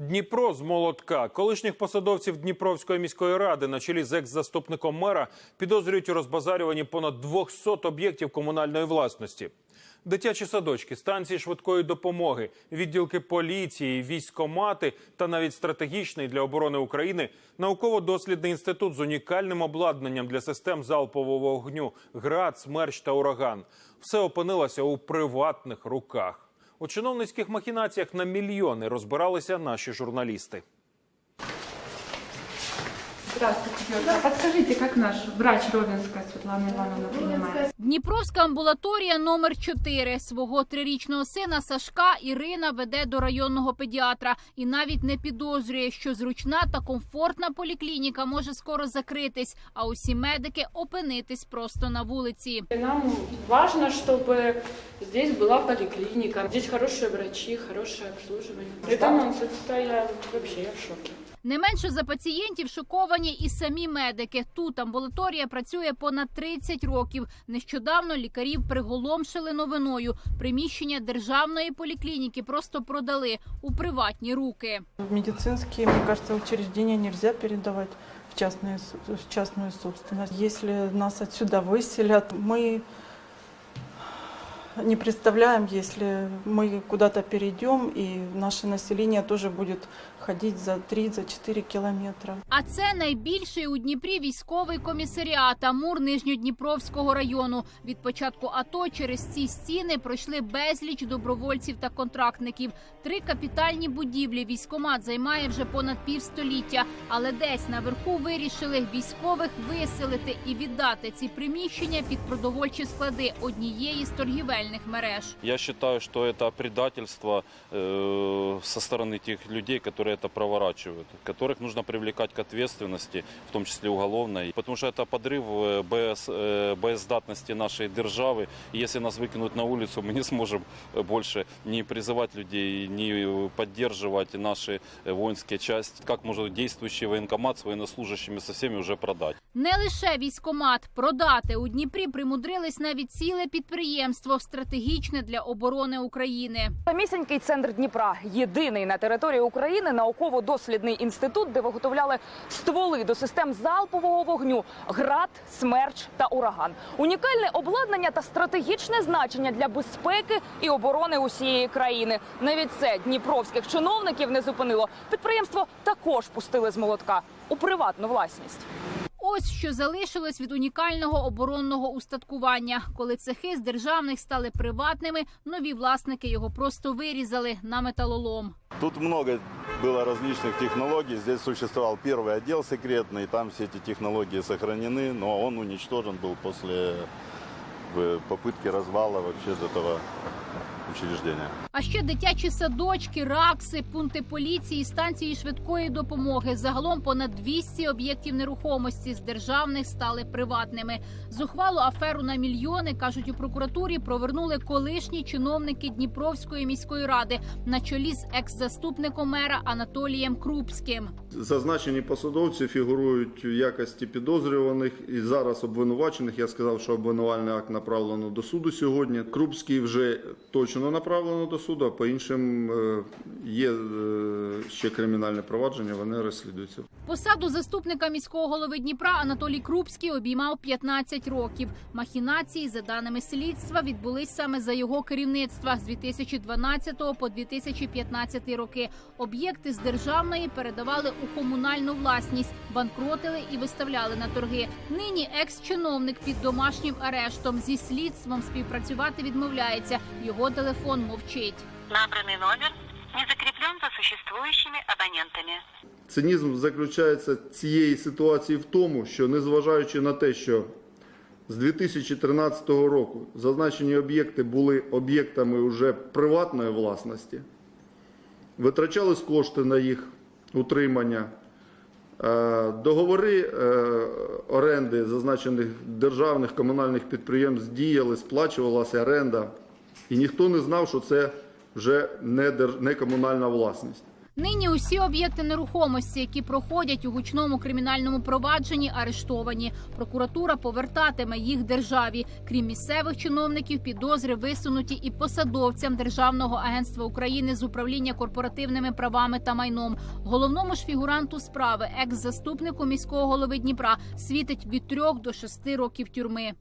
Дніпро з молотка. Колишніх посадовців Дніпровської міської ради на чолі з екс-заступником мера підозрюють у розбазарюванні понад 200 об'єктів комунальної власності. Дитячі садочки, станції швидкої допомоги, відділки поліції, військомати та навіть стратегічний для оборони України науково-дослідний інститут з унікальним обладнанням для систем залпового вогню ГРАД, СМЕРЧ та Ураган. Все опинилося у приватних руках. У чиновницьких махінаціях на мільйони розбиралися наші журналісти. Здравствуйте, Георгий. Подскажите, как наш врач Ровенская Светлана Ивановна принимает? Дніпровська амбулаторія номер 4 Свого трирічного сина Сашка Ірина веде до районного педіатра і навіть не підозрює, що зручна та комфортна поліклініка може скоро закритись, а усі медики опинитись просто на вулиці. Нам важно, чтобы здесь была поликлиника. Здесь хорошие врачи, хорошее обслуживание. Поэтому это я вообще я в шоке. Не менше за пацієнтів шоковані і самі медики. Тут амбулаторія працює понад 30 років. Нещодавно лікарів приголомшили новиною. Приміщення державної поліклініки просто продали у приватні руки. В медицинские, мне кажется, учреждения нельзя передавать в, частные, с- в частную собственность. Если нас отсюда выселят, мы не представляем, если мы куда-то перейдем, и наше население тоже будет ходить за 3-4 километра. А це найбільший у Дніпрі військовий комісаріат Амур Нижньодніпровського району. Від початку АТО через ці стіни пройшли безліч добровольців та контрактників. Три капітальні будівлі військомат займає вже понад півстоліття, але десь наверху вирішили військових виселити і віддати ці приміщення під продовольчі склади однієї з торгівельних мереж. Я считаю, что это предательство э, со стороны тех людей, которые это проворачивают, которых нужно привлекать к ответственности, в том числе уголовной, потому что это подрыв э, БС, э, боездатности нашей державы. И если нас выкинут на улицу, мы не сможем э, больше не призывать людей, не э, поддерживать наши э, воинские части. Как может действующий военкомат с военнослужащими со всеми уже продать? Не лише військомат продати у Дніпрі примудрились навіть ціле підприємство стратегічне для оборони України. Самісінький центр Дніпра єдиний на території України науково-дослідний інститут, де виготовляли стволи до систем залпового вогню, град, смерч та ураган. Унікальне обладнання та стратегічне значення для безпеки і оборони усієї країни. Навіть це дніпровських чиновників не зупинило. Підприємство також пустили з молотка у приватну власність. Ось що залишилось від унікального оборонного устаткування. Коли цехи з державних стали приватними, нові власники його просто вирізали на металолом. Тут много было различных технологий. Здесь существовал первый отдел секретный, там все эти технологии сохранены, но он уничтожен был после э, попытки развала вообще этого учреждения. А ще дитячі садочки, ракси, пункти поліції, станції швидкої допомоги. Загалом понад 200 об'єктів нерухомості з державних стали приватними. Зухвалу аферу на мільйони кажуть у прокуратурі. Провернули колишні чиновники Дніпровської міської ради на чолі з екс-заступником мера Анатолієм Крупським. Зазначені посадовці фігурують у якості підозрюваних і зараз обвинувачених. Я сказав, що обвинувальний акт направлено до суду сьогодні. Крупський вже точно направлено до суду, а по іншим е, є е, ще кримінальне провадження, вони розслідуються. Посаду заступника міського голови Дніпра Анатолій Крупський обіймав 15 років. Махінації, за даними слідства, відбулись саме за його керівництва з 2012 по 2015 роки. Об'єкти з державної передавали у комунальну власність, банкротили і виставляли на торги. Нині екс-чиновник під домашнім арештом зі слідством співпрацювати відмовляється. Його телефон мовчить. Набранный номер не закреплен за существующими абонентами. Цинізм заключається цієї ситуації в тому, що незважаючи на те, що з 2013 року зазначені об'єкти були об'єктами вже приватної власності, витрачались кошти на їх утримання. Е, Договори е, оренди зазначених державних комунальних підприємств діяли, сплачувалася оренда, і ніхто не знав, що це вже не, дер- не комунальна власність. Нині усі об'єкти нерухомості, які проходять у гучному кримінальному провадженні, арештовані. Прокуратура повертатиме їх державі. Крім місцевих чиновників, підозри висунуті і посадовцям Державного агентства України з управління корпоративними правами та майном. Головному ж фігуранту справи, екс-заступнику міського голови Дніпра, світить від трьох до шести років тюрми.